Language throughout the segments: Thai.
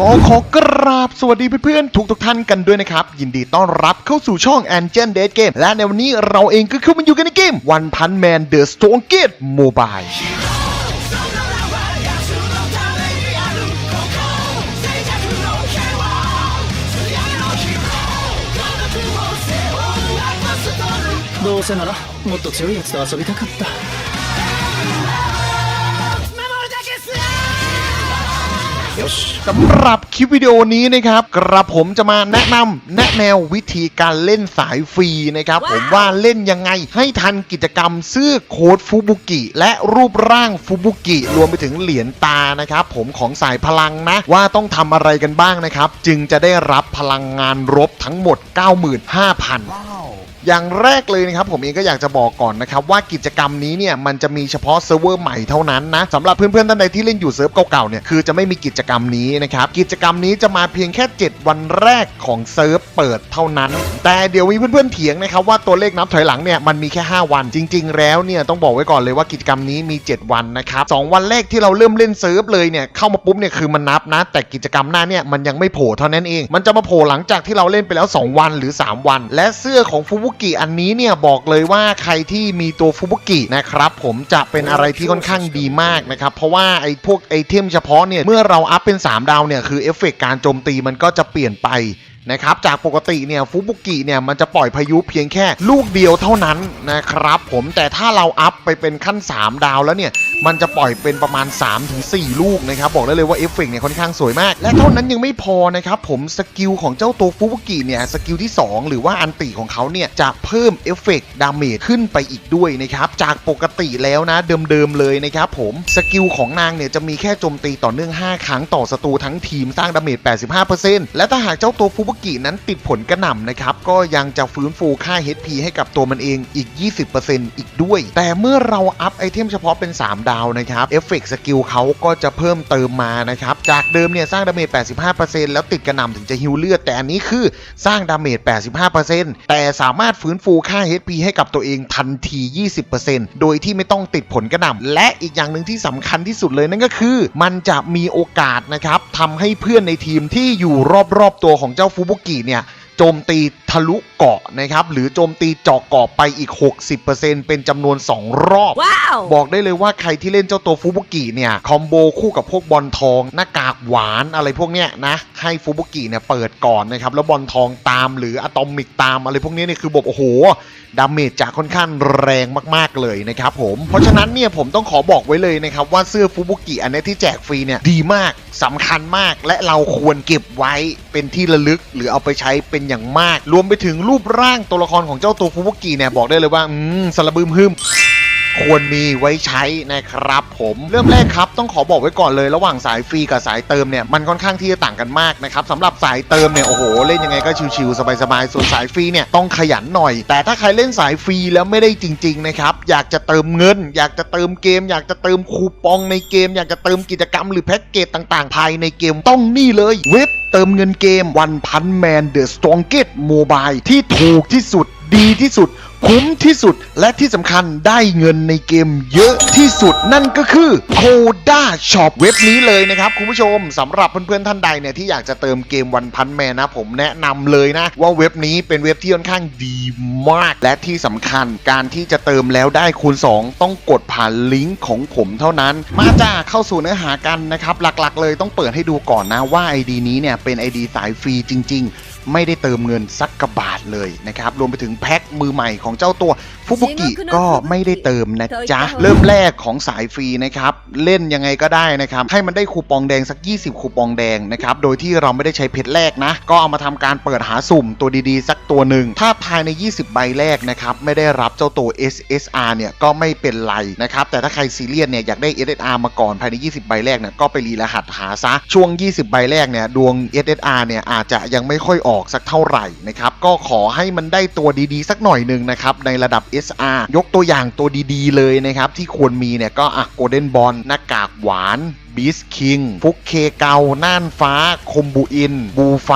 ก็ขอกราบสวัสดีเพื่อนๆทุกทุกๆท่านกันด้วยนะครับ ยินดีต้อนรับเข้าสู่ช่อง a n g e l Dead Game และในวันนี้เราเองก็เข้ามาอยู่กันในเกม One Punch Man The Strongest Mobile どうせならもっと強いやつと遊びたかった สำหรับคลิปวิดีโอนี้นะครับ กระผมจะมาแนะนำแนะแนววิธีการเล่นสายฟรีนะครับ ผมว่าเล่นยังไงให้ทันกิจกรรมเสื้อโค้ดฟูบุกิ และรูปร่างฟูบุกิ รวมไปถึงเหรียญตานะครับ ผมของสายพลังนะ ว่าต้องทำอะไรกันบ้างนะครับ จึงจะได้รับพลังงานรบทั้งหมด 95,000 อย่างแรกเลยนะครับผมเองก็อยากจะบอกก่อนนะครับว่ากิจกรรมนี้เนี่ยมันจะมีเฉพาะเซิร์ฟเวอร์ใหม่เท่านั้นนะสำหรับเพื่อนๆท่านใดที่เล่นอยู่เซิร์ฟเก่าๆเนี่ยคือจะไม่มีกิจกรรมนี้นะครับกิจกรรมนี้จะมาเพียงแค่ 7 วันแรกของเซิร์ฟเปิดเท่านั้น แต่เดี๋ยวมีเพื่อนๆเถียงนะครับว่าตัวเลขนับถอยหลังเนี่ยมันมีแค่ 5 วันจริง ๆ แล้วเนี่ยต้องบอกไว้ก่อนเลยว่ากิจกรรมนี้มี 7 วันนะครับสองวันแรกที่เราเริ่มเล่นเซิร์ฟเลยเนี่ยเข้ามาปุ๊บเนี่ยคือมันนับนะ แต่กิจกรรมหน้าเนี่ยมันยังไม่โผล่เท่านั้นเอง มันจะมาโผล่หลังจากที่เราเล่นไปแล้ว 2 วันหรือ 3 วัน และเสื้อของฟูบุกิอันนี้เนี่ยบอกเลยว่าใครที่มีตัวฟูบุกินะครับผมจะเป็นอะไรที่ค่อนข้างดีมากนะครับเพราะว่าไอ้พวกไอเทมเฉพาะเนี่ยเมื่อเราอัพเป็น 3 ดาวเนี่ยคือเอฟเฟกต์การโจมตีมันก็จะเปลี่ยนไป นะครับจากปกติเนี่ยฟุบุกิเนี่ยมันจะปล่อยพายุเพียงแค่ลูกเดียวเท่านั้นนะครับผมแต่ถ้าเราอัพไปเป็นขั้น 3 ดาวแล้วเนี่ยมันจะปล่อยเป็นประมาณ 3-4 ลูกนะครับบอกได้เลยว่าเอฟเฟกต์เนี่ยค่อนข้างสวยมาก และเท่านั้นยังไม่พอนะครับผมสกิลของเจ้าตัวฟุบุกิเนี่ยสกิลที่ 2 หรือว่าอันติของเขาเนี่ยจะเพิ่มเอฟเฟกต์ดาเมจขึ้นไปอีกด้วยนะครับจากปกติแล้วนะเดิมๆเลยนะครับผมสกิลของนางเนี่ยจะมีแค่โจมตีต่อเนื่อง 5 ครั้งต่อศัตรูทั้งทีมสร้างดาเมจ85%และถ้าหากเจ้าตัวฟูบุกินั้นติดผลกระหน่ำนะครับ ก็ยังจะฟื้นฟูค่า HP ให้กับตัวมันเองอีก 20%อีกด้วย แต่เมื่อเราอัพไอเทมเฉพาะเป็น 3 ดาวนะครับเอฟเฟกต์สกิลเขาก็จะเพิ่มเติมมานะครับ จากเดิมเนี่ยสร้างดาเมจ 85%แล้วติดกระหน่ำถึงจะฮิวเลือด แต่อันนี้คือสร้างดาเมจ 85%แต่สามารถฟื้นฟูค่า HP ให้กับตัวเองทันที 20%โดยที่ไม่ต้องติดผลกระหน่ำและอีกอย่างหนึ่งที่สำคัญที่สุดเลยนั่นก็คือ มันจะมีโอกาสนะครับทำให้เพื่อนในทีมที่อยู่รอบๆตัวของเจ้าฟูบุกิเนี่ย โจมตีทะลุเกาะนะครับ หรือโจมตีเจาะเกาะไปอีก 60%เป็นจำนวน 2 รอบ Wow! บอกได้เลยว่าใครที่เล่นเจ้าตัวฟูบุกิเนี่ย คอมโบคู่กับพวกบอลทอง หน้ากากหวานอะไรพวกเนี้ยนะ ให้ฟูบุกิเนี่ยเปิดก่อนนะครับ แล้วบอลทองตามหรืออะตอมิกตามอะไรพวกนี้เนี่ยคือบอกโอ้โหดาเมจจะค่อนข้างแรงมากๆเลยนะครับผมเพราะฉะนั้นเนี่ยผมต้องขอบอกไว้เลยนะครับว่าเสื้อฟูบุกิอันเนี้ยที่แจกฟรีเนี่ยดีมากสำคัญมากและเราควรเก็บไว้เป็นที่ระลึกหรือเอาไปใช้เป็นอย่างมาก รวมไปถึงรูปร่างตัวละครของเจ้าตัวฟูบุกิเนี่ยบอกได้เลยว่าอืมสารบืมหึม ควรมีไว้ใช้นะครับผมเริ่มแรกครับต้องขอบอกไว้ก่อนเลยระหว่างสายฟรีกับสายเติมเนี่ยมันค่อนข้างที่จะต่างกันมากนะครับสำหรับสายเติมเนี่ยโอ้โหเล่นยังไงก็ชิวๆสบายๆส่วนสายฟรีเนี่ยต้องขยันหน่อย แต่ถ้าใครเล่นสายฟรีแล้วไม่ได้จริงๆนะครับอยากจะเติมเงิน อยากจะเติมเกม อยากจะเติมคูปองในเกม อยากจะเติมกิจกรรมหรือแพ็กเกจต่างๆ ภายในเกมต้องนี่เลยเว็บเติมเงินเกมวันพันแมนเดอะสตรองเกตโมบายที่ถูกที่สุด ดีที่สุด คุ้มที่สุดและที่สำคัญได้เงินในเกมเยอะที่สุดนั่นก็คือ Koda Shop เว็บนี้เลยนะครับ คุณผู้ชมสำหรับเพื่อนๆท่านใดเนี่ยที่อยากจะเติมเกมวันพันแมนนะผมแนะนำเลยนะ ว่าเว็บนี้เป็นเว็บที่ค่อนข้างดีมาก และที่สำคัญการที่จะเติมแล้วได้คูณ 2 ต้องกดผ่านลิงก์ของผมเท่านั้น มาจ้าเข้าสู่เนื้อหากันนะครับหลักๆ เลยต้องเปิดให้ดูก่อนนะว่า ID นี้เนี่ยเป็น ID สายฟรีจริง ๆ ไม่ได้เติมเงินสักกระบาทเลยนะครับ รวมไปถึงแพ็คมือใหม่ของเจ้าตัวฟุบุกิก็ไม่ได้เติมนะจ๊ะ เริ่มแรกของสายฟรีนะครับ เล่นยังไงก็ได้นะครับ ให้มันได้คูปองแดงสัก 20 คูปองแดงนะครับ โดยที่เราไม่ได้ใช้เพชรแรกนะ ก็เอามาทำการเปิดหาสุ่มตัวดีๆ สักตัวหนึ่ง ถ้าภายใน 20 ใบแรกนะครับ ไม่ได้รับเจ้าตัว SSR เนี่ยก็ไม่เป็นไรนะครับ แต่ถ้าใครซีเรียสเนี่ยอยากได้ SSR มาก่อนภายใน 20 ใบแรกเนี่ยก็ไปรีรหัสหาซะช่วง 20 ใบแรกเนี่ยดวง SSR เนี่ยอาจจะยังไม่ค่อยออกอกสักเท่าไหร่นะครับก็ขอให้มันได้ตัวดีๆ สักหน่อยหนึ่งนะครับในระดับ SR ยกตัวอย่างตัวดีๆ เลยนะครับที่ควรมีเนี่ยก็อะโกลเด้นบอลหน้ากากหวาน บีสคิงฟุกเคเกาน่านฟ้า คมบูอิน บูไฟ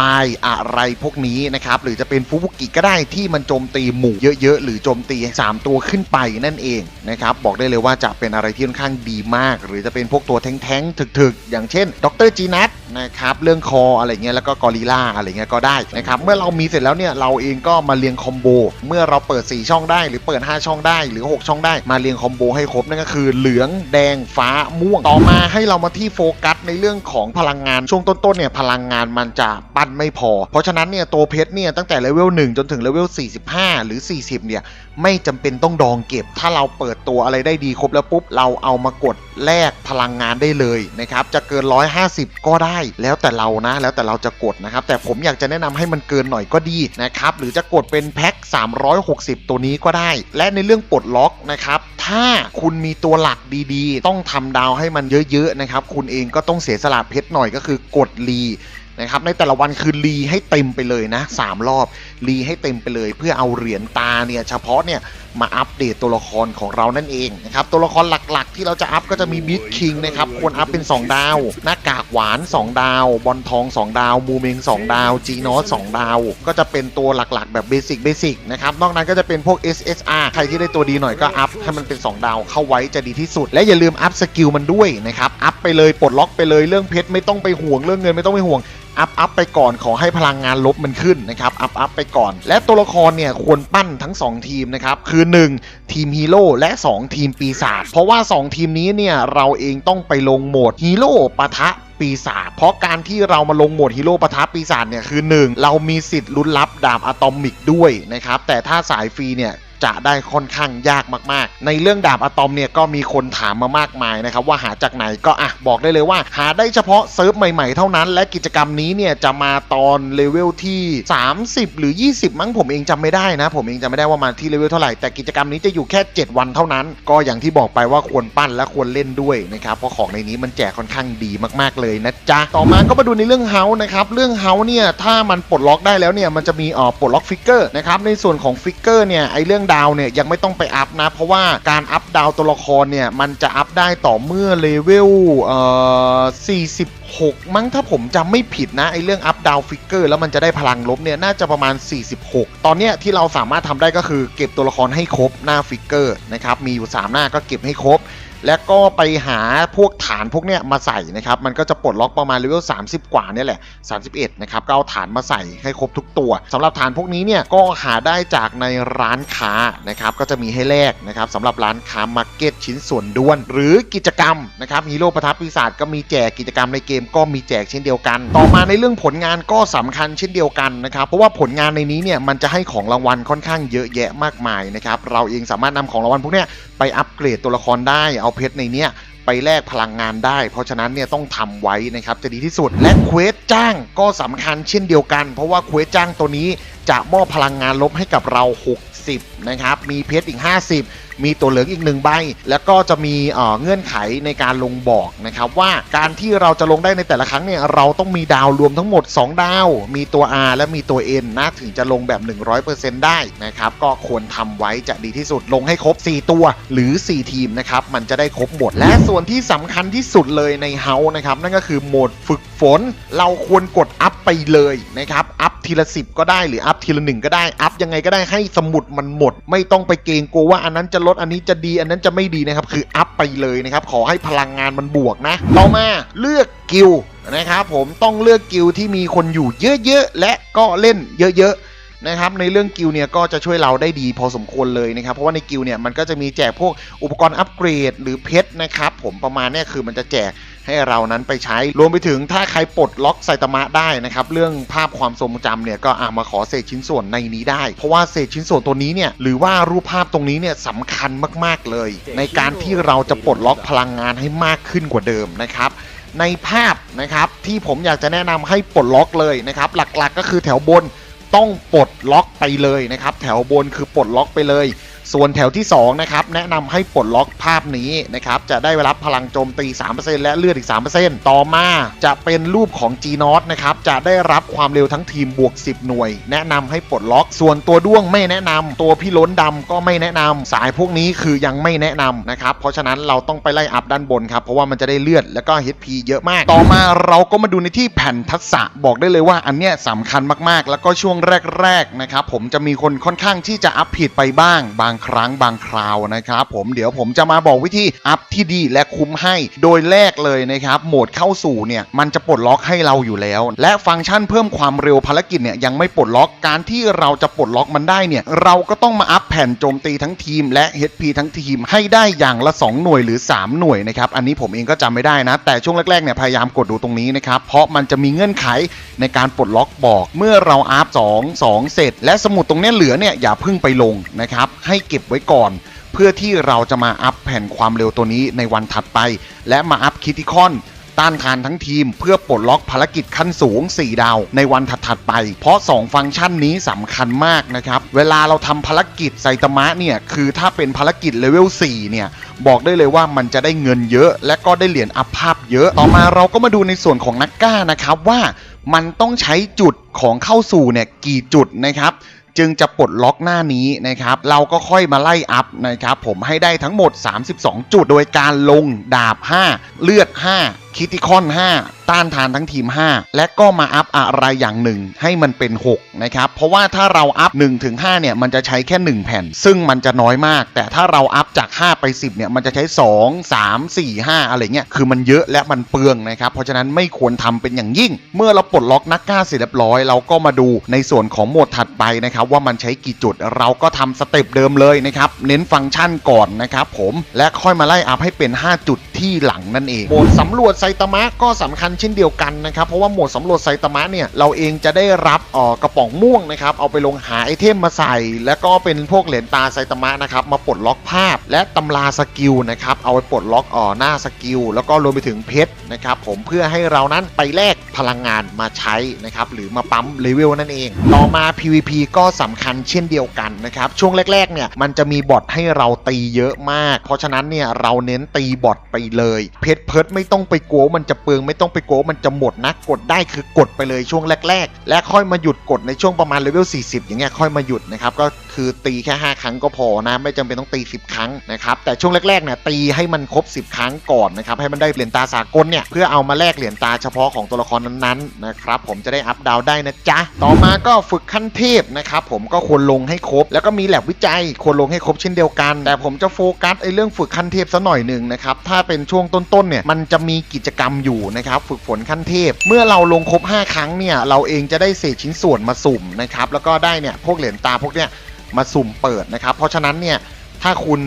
อะไรพวกนี้นะครับ หรือจะเป็นฟุบุกิก็ได้ที่มันโจมตีหมู่เยอะๆ หรือโจมตี 3 ตัวขึ้นไปนั่นเองนะครับ บอกได้เลยว่าจะเป็นอะไรที่ค่อนข้างดีมาก หรือจะเป็นพวกตัวแท้งๆถึกๆ อย่างเช่นดรจีนัทนะครับเรื่องคออะไรเงี้ยแล้วก็กอริล่าอะไรเงี้ยก็ได้นะครับเมื่อเรามีเสร็จแล้วเนี่ยเราเองก็มาเรียงคอมโบเมื่อเราเปิด 4 ช่องได้หรือเปิด 5 ช่องได้หรือ 6 ช่องได้มาเรียงคอมโบให้ครบนั่นก็คือเหลืองแดงฟ้าม่วงต่อมาให้เรามาที่โฟกัสในเรื่องของพลังงานช่วงต้นๆเนี่ยพลังงานมันจะปั้นไม่พอ เพราะฉะนั้นเนี่ยตัวเพชรเนี่ยตั้งแต่เลเวล1จนถึงเลเวล45 หรือ 40 เนี่ยไม่จำเป็นต้องดองเก็บ ถ้าเราเปิดตัวอะไรได้ดีครบแล้วปุ๊บเราเอามากดแลกพลังงานได้เลยนะครับจะเกิน 150 ก็ได้แล้วแต่เรานะ แล้วแต่เราจะกดนะครับแต่ผมอยากจะแนะนำให้มันเกินหน่อยก็ดีนะครับหรือจะกดเป็นแพ็ค360 ตัวนี้ก็ได้ และในเรื่องปลดล็อกนะครับถ้าคุณมีตัวหลักดีๆ ต้องทำดาวให้มันเยอะๆนะครับคุณเองก็ต้องเสียสละเพชรหน่อยก็คือกดรีนะครับในแต่ละวันคือรีให้เต็มไปเลยนะสามรอบรีให้เต็มไปเลย เพื่อเอาเหรียญตาเนี่ยเฉพาะเนี่ย มาอัปเดตตัวละครของเรานั่นเองนะครับตัวละครหลักๆ ที่เราจะอัพก็จะมีบิ๊กคิงนะครับควรอัพเป็น 2 ดาว หน้ากากหวาน 2 ดาว บอลทอง 2 ดาว มูเมง 2 ดาวจีนอส2ดาว ก็จะเป็นตัวหลักๆ แบบเบสิกเบสิกนะครับนอกนั้นก็จะเป็นพวก SSR ใครที่ได้ตัวดีหน่อยก็อัพให้มันเป็น 2 ดาวเข้าไว้จะดีที่สุด และอย่าลืมอัพสกิลมันด้วยนะครับอัพไปเลยปลดล็อกไปเลยเรื่องเพชรไม่ต้องไปห่วงเรื่องเงินไม่ต้องไปห่วง อัพอัพไปก่อนขอให้พลังงานลบมันขึ้นนะครับอัพอัพไปก่อน และตัวละครเนี่ยควรปั้นทั้ง 2 ทีมนะครับคือ 1 ทีมฮีโร่และ 2 ทีมปีศาจเพราะว่า 2 ทีมนี้เนี่ยเราเองต้องไปลงโหมดฮีโร่ปะทะปีศาจ เพราะการที่เรามาลงโหมดฮีโร่ปะทะปีศาจเนี่ยคือ 1 เรามีสิทธิ์ลุ้นรับดาบอะตอมิกด้วยนะครับ แต่ถ้าสายฟรีเนี่ย จะได้ค่อนข้างยากมากๆ ในเรื่องดาบอะตอมเนี่ยก็มีคนถามมามากมายนะครับว่าหาจากไหนก็อะบอกได้เลยว่า หาได้เฉพาะเซิร์ฟใหม่ๆเท่านั้น และกิจกรรมนี้เนี่ยจะมาตอนเลเวลที่ 30 หรือ 20 มั้งผมเองจำไม่ได้นะ ผมเองจำไม่ได้ว่ามาที่เลเวลเท่าไหร่แต่กิจกรรมนี้จะอยู่แค่ 7 วันเท่านั้น ก็อย่างที่บอกไปว่าควรปั้นและควรเล่นด้วยนะครับเพราะของในนี้มันแจกค่อนข้างดีมากๆเลยนะจ๊ะต่อมาก็มาดูในเรื่องเฮาส์นะครับเรื่องเฮาส์เนี่ยถ้ามันปลดล็อกได้แล้วเนี่ยมันจะมีอ่อปลดล็อกฟิกเกอร์นะครับในส่วนของฟิกเกอร์เนี่ยไอเรื่องดาวเนี่ยยังไม่ต้องไปอัพนะ เพราะว่าการอัพดาวตัวละครเนี่ยมันจะอัพได้ต่อเมื่อเลเวลเอ่อ46มั้งถ้าผมจำไม่ผิดนะ ไอเรื่องอัพดาวฟิกเกอร์แล้วมันจะได้พลังลบเนี่ยน่าจะประมาณ 46 ตอนเนี้ยที่เราสามารถทำได้ก็คือเก็บตัวละครให้ครบหน้าฟิกเกอร์นะครับมีอยู่ 3 หน้าก็เก็บให้ครบ แล้วก็ไปหาพวกฐานพวกเนี้ยมาใส่นะครับ มันก็จะปลดล็อกประมาณเลเวล30 กว่าเนี่ยแหละ 31 นะครับ ก็เอาฐานมาใส่ให้ครบทุกตัวสำหรับฐานพวกนี้เนี่ยก็หาได้จากในร้านค้านะครับ ก็จะมีให้แลกนะครับสำหรับร้านค้ามาร์เก็ตชิ้นส่วนด้วน หรือกิจกรรมนะครับฮีโร่ประทับปีศาจก็มีแจกกิจกรรมในเกมก็มีแจกเช่นเดียวกัน ต่อมาในเรื่องผลงานก็สำคัญเช่นเดียวกันนะครับ เพราะว่าผลงานในนี้เนี่ยมันจะให้ของรางวัลค่อนข้างเยอะแยะมากมายนะครับ เราเองสามารถนำของรางวัลพวกเนี้ยไปอัปเกรดตัวละครได้เอาเพชรในเนี้ยไปแลกพลังงานได้ เพราะฉะนั้นเนี่ยต้องทำไว้นะครับจะดีที่สุด และเควสจ้างก็สำคัญเช่นเดียวกัน เพราะว่าเควสจ้างตัวนี้ จะมอบพลังงานลบให้กับเรา 60 นะครับ มีเพชรอีก 50 มีตัวเหลืองอีกหนึ่งใบ แล้วก็จะมีเงื่อนไขในการลงบอกนะครับว่าการที่เราจะลงได้ในแต่ละครั้งเนี่ยเราต้องมีดาวรวมทั้งหมด 2 ดาว มีตัว R และมีตัว N นะถึงจะลงแบบ 100%ได้นะครับก็ควรทำไว้จะดีที่สุดลงให้ครบ 4 ตัวหรือ 4 ทีมนะครับมันจะได้ครบหมด และส่วนที่สำคัญที่สุดเลยในเฮานะครับนั่นก็คือโหมดฝึกฝน เราควรกดอัพไปเลยนะครับอัพ ทีละ10ก็ได้หรืออัพทีละหนึ่งก็ได้อัพยังไงก็ได้ให้สมุดมันหมด ไม่ต้องไปเกรงกลัวว่าอันนั้นจะลดอันนี้จะดีอันนั้นจะไม่ดีนะครับ คืออัพไปเลยนะครับ ขอให้พลังงานมันบวกนะต่อมาเลือกกิลด์นะครับผมต้องเลือกกิลที่มีคนอยู่เยอะๆและก็เล่นเยอะๆ นะครับในเรื่องกิลเนี่ยก็จะช่วยเราได้ดีพอสมควรเลยนะครับ เพราะว่าในกิลเนี่ยมันก็จะมีแจกพวกอุปกรณ์อัปเกรด หรือเพชรนะครับผมประมาณนี่ยคือมันจะแจกให้เรานั้นไปใช้รวมไปถึงถ้าใครปลดล็อกไซตามะได้นะครับ เรื่องภาพความทรงจำเนี่ยก็อามาขอเศษชิ้นส่วนในนี้ได้ เพราะว่าเศษชิ้นส่วนตัวนี้เนี่ยหรือว่ารูปภาพตรงนี้เนี่ยสำคัญมากๆเลย ในการที่เราจะปลดล็อกพลังงานให้มากขึ้นกว่าเดิมนะครับในภาพนะครับที่ผมอยากจะแนะนำให้ปลดล็อกเลยนะครับ หลักๆก็คือแถวบน ต้องปลดล็อกไปเลยนะครับ แถวบนคือปลดล็อกไปเลย ส่วนแถวที่ 2 นะครับ แนะนำให้ปลดล็อกภาพนี้นะครับ จะได้รับพลังโจมตี 3%และเลือดอีก 3%ต่อมาจะเป็นรูปของ g n o t นะครับ จะได้รับความเร็วทั้งทีมบวก 10 หน่วย แนะนำให้ปลดล็อก ส่วนตัวด้วงไม่แนะนำตัวพี่ล้นดำก็ไม่แนะนำสายพวกนี้คือยังไม่แนะนำนะครับ เพราะฉะนั้นเราต้องไปไล่อัพด้านบนครับ เพราะว่ามันจะได้เลือดแล้วก็ HP เยอะมาก ต่อมาเราก็มาดูในที่แผ่นทักษะบอกได้เลยว่าอันเนี้ยสำคัญมากๆ แล้วก็ช่วงแรกๆนะครับผมจะมีคนค่อนข้างที่จะอัพผิดไปบ้างบางครั้งบางคราวนะครับผมเดี๋ยวผมจะมาบอกวิธีอัพที่ดีและคุ้มให้ โดยแรกเลยนะครับโหมดเข้าสู่เนี่ยมันจะปลดล็อกให้เราอยู่แล้ว และฟังก์ชันเพิ่มความเร็วภารกิจเนี่ยยังไม่ปลดล็อกการที่เราจะปลดล็อกมันได้เนี่ยเราก็ต้องมาอัพแผ่นโจมตีทั้งทีม และ HP ทั้งทีมให้ได้อย่างละ 2 หน่วยหรือ 3 หน่วยนะครับอันนี้ผมเองก็จำไม่ได้นะ แต่ช่วงแรกๆเนี่ยพยายามกดดูตรงนี้นะครับเพราะมันจะมีเงื่อนไขในการปลดล็อกบอก เมื่อเราอัพ2 2 เสร็จ และสมุดตรงเนี้ยเหลือเนี่ยอย่าพิ่งไปลงนะครับให้เก็บไว้ก่อน เพื่อที่เราจะมาอัพแผ่นความเร็วตัวนี้ในวันถัดไป และมาอัพคิติคอนต้านทานทั้งทีมเพื่อปลดล็อกภารกิจขั้นสูง 4 ดาว ในวันถัด ๆ ไป เพราะ 2 ฟังก์ชันนี้สำคัญมากนะครับ เวลาเราทำภารกิจไซตามะเนี่ย คือถ้าเป็นภารกิจเลเวล 4 เนี่ย บอกได้เลยว่ามันจะได้เงินเยอะ และก็ได้เหรียญอัพภาพเยอะ ต่อมาเราก็มาดูในส่วนของนักก้านะครับว่ามันต้องใช้จุดของเข้าสู่เนี่ยกี่จุดนะครับ จึงจะปลดล็อกหน้านี้นะครับ เราก็ค่อยมาไล่อัพนะครับ ผมให้ได้ทั้งหมด 32 จุดโดยการลงดาบ 5 เลือด 5 คิติคอน 5 ต้านทานทั้งทีม 5 และก็มาอัพอะไรอย่างหนึ่งให้มันเป็น 6 นะครับ เพราะว่าถ้าเราอัพ1ถึง5เนี่ย มันจะใช้แค่ 1 แผ่น ซึ่งมันจะน้อยมาก แต่ถ้าเราอัพจาก 5 ไป 10 เนี่ย มันจะใช้ 2 3 4 5 อะไรเงี้ย คือมันเยอะและมันเปลืองนะครับ เพราะฉะนั้นไม่ควรทำเป็นอย่างยิ่ง เมื่อเราปลดล็อกนักกล้าเสร็จเรียบร้อย เราก็มาดูในส่วนของโหมดถัดไปนะครับว่ามันใช้กี่จุด เราก็ทำสเต็ปเดิมเลยนะครับ เน้นฟังก์ชันก่อนนะครับผม และค่อยมาไล่อัพให้เป็น 5 จุดที่หลังนั่นเอง โหมดสำรวจไซตามะก็สำคัญเช่นเดียวกันนะครับ เพราะว่าโหมดสำรวจไซตามะเนี่ยเราเองจะได้รับเอ่อกระป๋องม่วงนะครับ เอาไปลงหาไอเทมมาใส่ แล้วก็เป็นพวกเหรียญตาไซตามะนะครับ มาปลดล็อกภาพ และตำราสกิลนะครับ เอาไปปลดล็อกอ่อหน้าสกิล แล้วก็รวมไปถึงเพชรนะครับผมเพื่อให้เรานั้นไปแลกพลังงานมาใช้นะครับหรือมาปั๊มเลเวลนั่นเอง ต่อมา PVP ก็สำคัญเช่นเดียวกันนะครับช่วงแรกๆเนี่ยมันจะมีบอทให้เราตีเยอะมาก เพราะฉะนั้นเนี่ยเราเน้นตีบอทไปเลย เพชรเพิร์ดไม่ต้องไปกลัวมันจะเปลืองไม่ต้องไปกลัวมันจะหมดนะกดได้คือกดไปเลยช่วงแรก ๆ และค่อยมาหยุดกดในช่วงประมาณเลเวล40 อย่างเงี้ยค่อยมาหยุดนะครับก็ คือตีแค่ 5 ครั้งก็พอนะ ไม่จำเป็นต้องตี 10 ครั้งนะครับ แต่ช่วงแรกๆเนี่ยตีให้มันครบ 10 ครั้งก่อนนะครับ ให้มันได้เหรียญตาสากลเนี่ย เพื่อเอามาแลกเหรียญตาเฉพาะของตัวละครนั้นๆนะครับ ผมจะได้อัพดาวได้นะจ๊ะ ต่อมาก็ฝึกขั้นเทพนะครับ ผมก็ควรลงให้ครบ แล้วก็มีแลบวิจัยควรลงให้ครบเช่นเดียวกัน แต่ผมจะโฟกัสไอ้เรื่องฝึกขั้นเทพซะหน่อยหนึ่งนะครับ ถ้าเป็นช่วงต้นๆเนี่ย มันจะมีกิจกรรมอยู่นะครับ ฝึกฝนขั้นเทพ เมื่อเราลงครบ 5 ครั้งเนี่ย เราเองจะได้เศษชิ้นส่วนมาสุ่มนะครับ แล้วก็ได้เนี่ยพวกเหรียญตาพวกเนี้ยมาสุ่มเปิดนะครับ เพราะฉะนั้นเนี่ยถ้าคุณ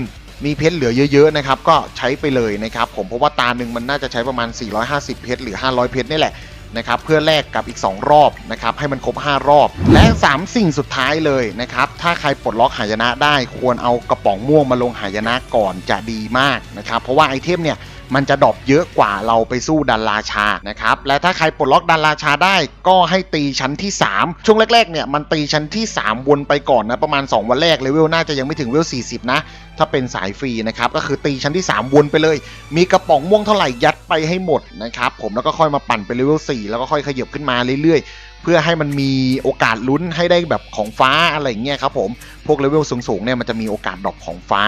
มีเพชรเหลือเยอะๆนะครับก็ใช้ไปเลยนะครับผมเพราะว่าตาหนึ่งมันน่าจะใช้ประมาณ 450 เพชรหรือ 500 เพชรนี่แหละนะครับเพื่อแลกกับอีก 2 รอบนะครับให้มันครบ 5 รอบ และ 3 สิ่งสุดท้ายเลยนะครับถ้าใครปลดล็อกหายนะได้ ควรเอากระป๋องม่วงมาลงหายนะก่อนจะดีมากนะครับเพราะว่าไอเทมเนี่ย มันจะดรอปเยอะกว่าเราไปสู้ดันราชานะครับและถ้าใครปลดล็อกดันราชาได้ก็ให้ตีชั้นที่ 3 ช่วงแรกๆเนี่ยมันตีชั้นที่ 3 วนไปก่อนนะประมาณ 2 วันแรกเลเวลน่าจะยังไม่ถึงเลเวล40 นะ ถ้าเป็นสายฟรีนะครับก็คือตีชั้นที่ 3 วนไปเลย มีกระป๋องม่วงเท่าไหร่ยัดไปให้หมดนะครับผมแล้วก็ค่อยมาปั่นไปเลเวล4แล้วก็ค่อยขยับขึ้นมาเรื่อยๆเพื่อให้มันมีโอกาสลุ้นให้ได้แบบของฟ้าอะไรเงี้ยครับผม พวกเลเวลสูงๆเนี่ยมันจะมีโอกาสดรอปของฟ้า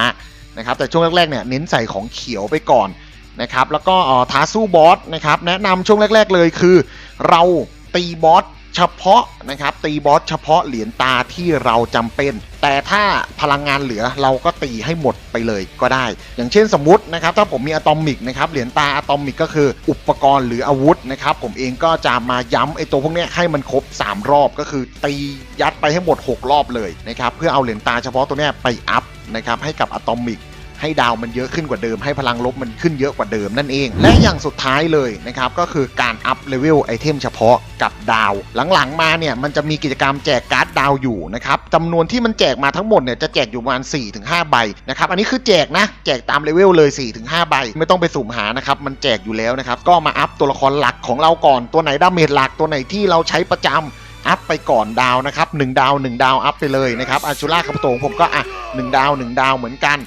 นะครับ แต่ช่วงแรกๆเนี่ยเน้นใส่ของเขียวไปก่อน นะครับแล้วก็ท้าสู้บอสนะครับแนะนำช่วงแรก ๆเลยคือ เราตีบอสเฉพาะนะครับตีบอสเฉพาะเหรียญตาที่เราจำเป็น แต่ถ้าพลังงานเหลือเราก็ตีให้หมดไปเลยก็ได้ อย่างเช่นสมมตินะครับถ้าผมมีอะตอมิกนะครับเหรียญตาอะตอมิกก็คืออุปกรณ์หรืออาวุธนะครับผมเองก็จะมาย้ำไอตัวพวกนี้ให้มันครบ 3 รอบก็คือตียัดไปให้หมด 6 รอบเลยนะครับเพื่อเอาเหรียญตาเฉพาะตัวนี้ไปอัพนะครับให้กับอะตอมิก ให้ดาวมันเยอะขึ้นกว่าเดิม ให้พลังลบมันขึ้นเยอะกว่าเดิมนั่นเอง และอย่างสุดท้ายเลยนะครับก็คือการอัพเลเวลไอเทมเฉพาะกับดาว หลังๆมาเนี่ยมันจะมีกิจกรรมแจกการ์ดดาวอยู่นะครับจำนวนที่มันแจกมาทั้งหมดเนี่ยจะแจกอยู่ประมาณ4-5 ใบนะครับอันนี้คือแจกนะแจกตามเลเวลเลย 4-5 ใบ ไม่ต้องไปสุ่มหานะครับมันแจกอยู่แล้วนะครับก็มาอัพตัวละครหลักของเราก่อนตัวไหนดาเมจหลักตัวไหนที่เราใช้ประจำอัพไปก่อนดาวนะครับ1ดาว 1 ดาวอัพไปเลยนะครับอาชูล่าคาบุโตของผมก็อะ1ดาว 1 ดาวเหมือนกัน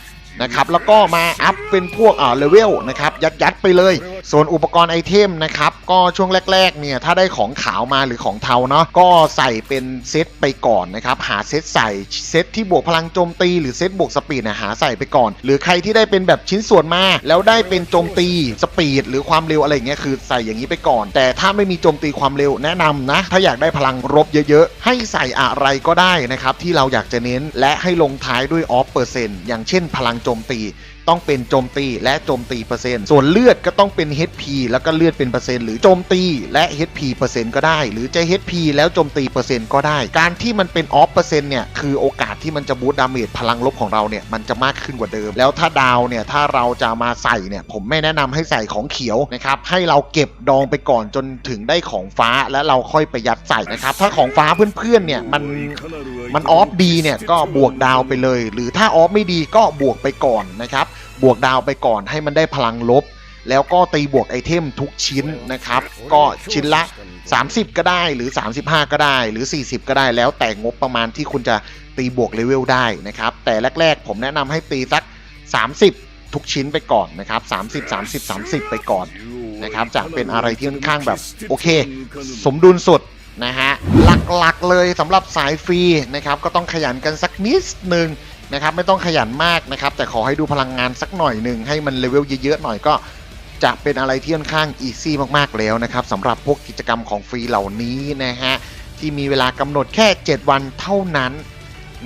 นะครับแล้วก็มาอัพเป็นพวกอ่าเลเวลนะครับยัดยัดไปเลย ส่วนอุปกรณ์ไอเทมนะครับก็ช่วงแรกๆเนี่ยถ้าได้ของขาวมาหรือของเทาเนาะก็ใส่เป็นเซตไปก่อนนะครับหาเซตใส่เซตที่บวกพลังโจมตี หรือเซตบวกสปีดนะหาใส่ไปก่อน หรือใครที่ได้เป็นแบบชิ้นส่วนมา แล้วได้เป็นโจมตีสปีดหรือความเร็วอะไรเงี้ยคือใส่อย่างนี้ไปก่อน แต่ถ้าไม่มีโจมตีความเร็วแนะนำนะถ้าอยากได้พลังรบเยอะๆ ให้ใส่อะไรก็ได้นะครับที่เราอยากจะเน้นและให้ลงท้ายด้วยออฟเปอร์เซ็นต์อย่างเช่นพลังโจมตี ต้องเป็นโจมตีและโจมตีเปอร์เซ็นต์ส่วนเลือดก็ต้องเป็น HP แล้วก็เลือดเป็นเปอร์เซ็นต์หรือโจมตีและ HP เปอร์เซ็นต์ก็ได้ หรือจะ HP แล้วโจมตีเปอร์เซ็นต์ก็ได้ การที่มันเป็นออฟเปอร์เซ็นต์เนี่ยคือโอกาสที่มันจะบูตดาเมจพลังลบของเราเนี่ยมันจะมากขึ้นกว่าเดิม แล้วถ้าดาวเนี่ยถ้าเราจะมาใส่เนี่ยผมไม่แนะนำให้ใส่ของเขียวนะครับให้เราเก็บดองไปก่อนจนถึงได้ของฟ้าแล้วเราค่อยไปยัดใส่นะครับถ้าของฟ้าเพื่อนๆเนี่ยมันมันออฟดีเนี่ยก็บวกดาวไปเลย หรือถ้าออฟไม่ดีก็บวกไปก่อนนะครับ บวกดาวไปก่อนให้มันได้พลังลบ แล้วก็ตีบวกไอเทมทุกชิ้นนะครับ ก็ชิ้นละ 30 ก็ได้หรือ 35 ก็ได้หรือ 40 ก็ได้แล้วแต่งบประมาณที่คุณจะตีบวกเลเวลได้นะครับ แต่แรกๆ ผมแนะนำให้ตีสัก 30 ทุกชิ้นไปก่อนนะครับ 30 30 30 ไปก่อนนะครับจะเป็นอะไรที่ค่อนข้างแบบโอเค สมดุลสุดนะฮะหลักๆเลยสำหรับสายฟรีนะครับก็ต้องขยันกันสักนิดหนึ่ง นะครับไม่ต้องขยันมากนะครับ แต่ขอให้ดูพลังงานสักหน่อยหนึ่งให้มันเลเวลเยอะๆหน่อยก็จะเป็นอะไรที่ค่อนข้างอีซี่มากๆแล้วนะครับสำหรับพวกกิจกรรมของฟรีเหล่านี้นะฮะที่มีเวลากำหนดแค่ 7 วันเท่านั้น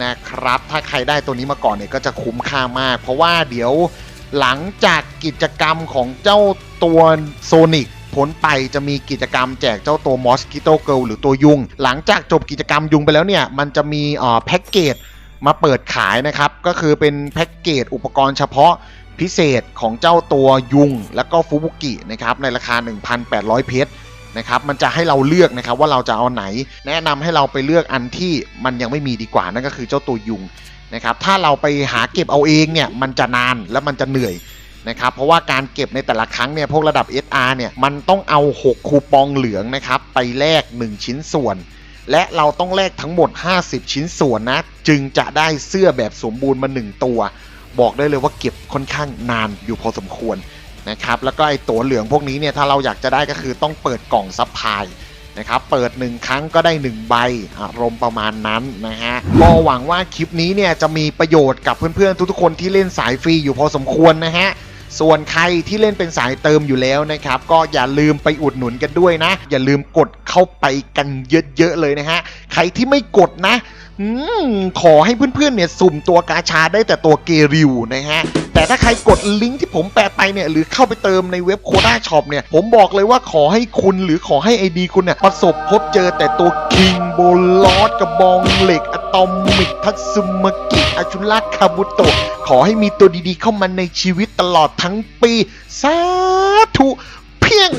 นะครับ ถ้าใครได้ตัวนี้มาก่อนเนี่ยก็จะคุ้มค่ามาก เพราะว่าเดี๋ยวหลังจากกิจกรรมของเจ้าตัวโซนิกพ้นไปจะมีกิจกรรมแจกเจ้าตัว Mosquito Girl หรือตัวยุง หลังจากจบกิจกรรมยุงไปแล้วเนี่ย มันจะมีอ่อแพ็กเกจ มาเปิดขายนะครับ ก็คือเป็นแพ็กเกจอุปกรณ์เฉพาะพิเศษของเจ้าตัวยุง แล้วก็ฟูบุกินะครับในราคา 1,800 เพชรนะครับมันจะให้เราเลือกนะครับว่าเราจะเอาไหน แนะนำให้เราไปเลือกอันที่มันยังไม่มีดีกว่านั่นก็คือเจ้าตัวยุงนะครับถ้าเราไปหาเก็บเอาเองเนี่ยมันจะนานและมันจะเหนื่อยนะครับเพราะว่าการเก็บในแต่ละครั้งเนี่ยพวกระดับ SR เนี่ยมันต้องเอา 6 คูปองเหลืองนะครับไปแลก1 ชิ้นส่วน และเราต้องแลกทั้งหมด 50 ชิ้นส่วนนะ จึงจะได้เสื้อแบบสมบูรณ์มา 1 ตัว บอกได้เลยว่าเก็บค่อนข้างนานอยู่พอสมควรนะครับ แล้วก็ไอตัวเหลืองพวกนี้เนี่ยถ้าเราอยากจะได้ก็คือต้องเปิดกล่องซัพพลายนะครับ เปิด 1 ครั้งก็ได้ 1 ใบอารมณ์ประมาณนั้นนะฮะ ก็หวังว่าคลิปนี้เนี่ยจะมีประโยชน์กับเพื่อนๆทุกๆคนที่เล่นสายฟรีอยู่พอสมควรนะฮะ ส่วนใครที่เล่นเป็นสายเติมอยู่แล้วนะครับ ก็อย่าลืมไปอุดหนุนกันด้วยนะ อย่าลืมกดเข้าไปกันเยอะๆเลยนะฮะ ใครที่ไม่กดนะอขอให้เพื่อนๆเนี่ยสุ่มตัวกาชาได้แต่ตัวเกริวนะฮะ แต่ถ้าใครกดลิงก์ที่ผมแปะไปเนี่ยหรือเข้าไปเติมในเว็บโคด้าช็อปเนี่ยผมบอกเลยว่าขอให้คุณหรือขอให้ไอดีคุณเนี่ยประสบพบเจอแต่ตัวคิงโบลอสกระบองเหล็ก ตอมิกทัตสึมากิอาชุระคาบุโตะขอให้มีตัวดีๆเข้ามาในชีวิตตลอดทั้งปี สาธุ เพียง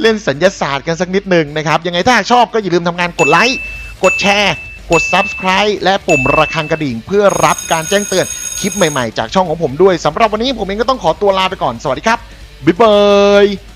เล่นสัญญาศาสตร์กันสักนิดหนึ่งนะครับ ยังไงถ้าชอบก็อย่าลืมทำงานกดไลค์ กดแชร์ กด Subscribe และปุ่มระฆังกระดิ่งเพื่อรับการแจ้งเตือนคลิปใหม่ๆ จากช่องของผมด้วยสำหรับวันนี้ผมเองก็ต้องขอตัวลาไปก่อนสวัสดีครับบ๊ายบาย